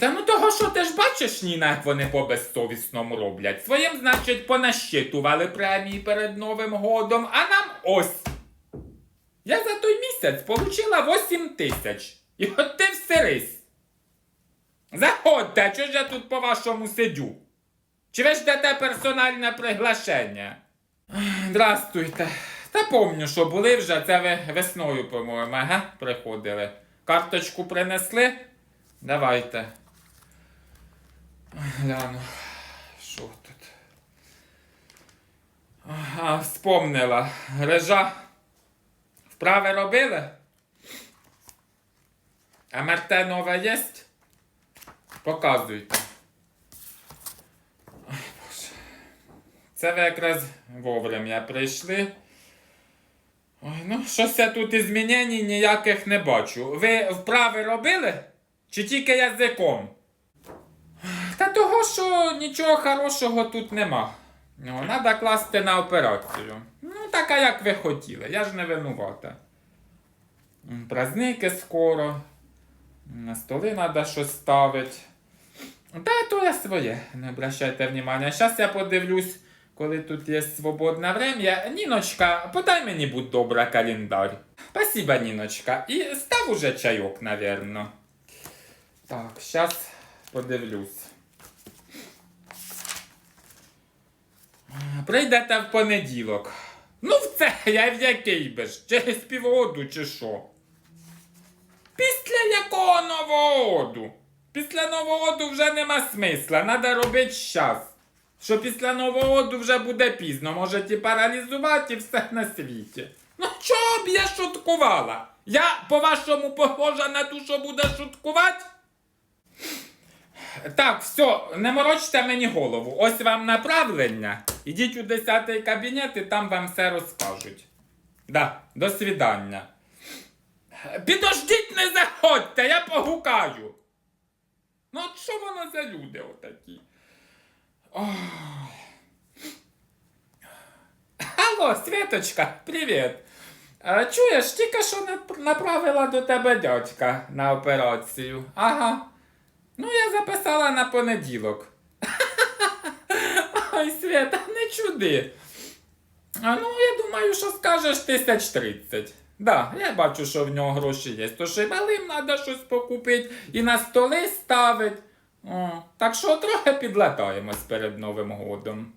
Та ну того, що ти ж бачиш, Ніна, як вони по безсовісному роблять. Своїм, значить, понащитували премії перед Новим годом, а нам ось. Я за той місяць получила 8 тисяч. І от ти всерись. Заходьте, чого ж я тут по-вашому сидю? Чи ви ждете персональне приглашення? Здрастуйте. Та помню, що були вже, це ви весною, по-моєму, ага, приходили. Карточку принесли? Давайте. Гляну. Що тут? Ага, вспомнила. Режа. Вправи робили? МРТ нове єсть? Показуйте. Це ви якраз вовремя прийшли. Ой, ну, щось я тут змінень ніяких не бачу. Ви вправи робили? Чи тільки язиком? Того, що нічого хорошого тут нема. Ну, треба класти на операцію. Ну, така, як ви хотіли, я ж не винувата. М, Праздники скоро. На столи треба щось ставити. Та то я своє, не обращайте внимання. Зараз я подивлюсь, коли тут є свободне время. Ніночка, подай мені, будь добра, календар. Спасибо, Ніночка. І став уже чайок, навірно. Так, зараз подивлюсь. Прийдете в понеділок. Ну, в це я в який би ж? Через півгоду чи що? Після якого нового году? Після нового году вже нема смисла, треба робити щас. Що після нового году вже буде пізно, можете паралізувати і все на світі. Ну чого б я шуткувала? Я, по-вашому, похожа на ту, що буде шуткувати? Так, все, не морочте мені голову. Ось вам направлення. Ідіть у 10 кабінет і там вам все розкажуть. Да, до свидання. Підождіть, не заходьте, я погукаю. Ну, от що воно за люди отакі? Ой. Алло, Світочка, привіт. Е, Чуєш, тільки що направила до тебе дядька на операцію. Ага. Ну, я записала на понеділок. Ой, Свята, чуди. А ну, я думаю, що скажеш тисяч тридцять. Да, я бачу, що в нього гроші є. То ще й малим треба щось покупити і на столи ставить. О, так що трохи підлатаємось перед Новим годом.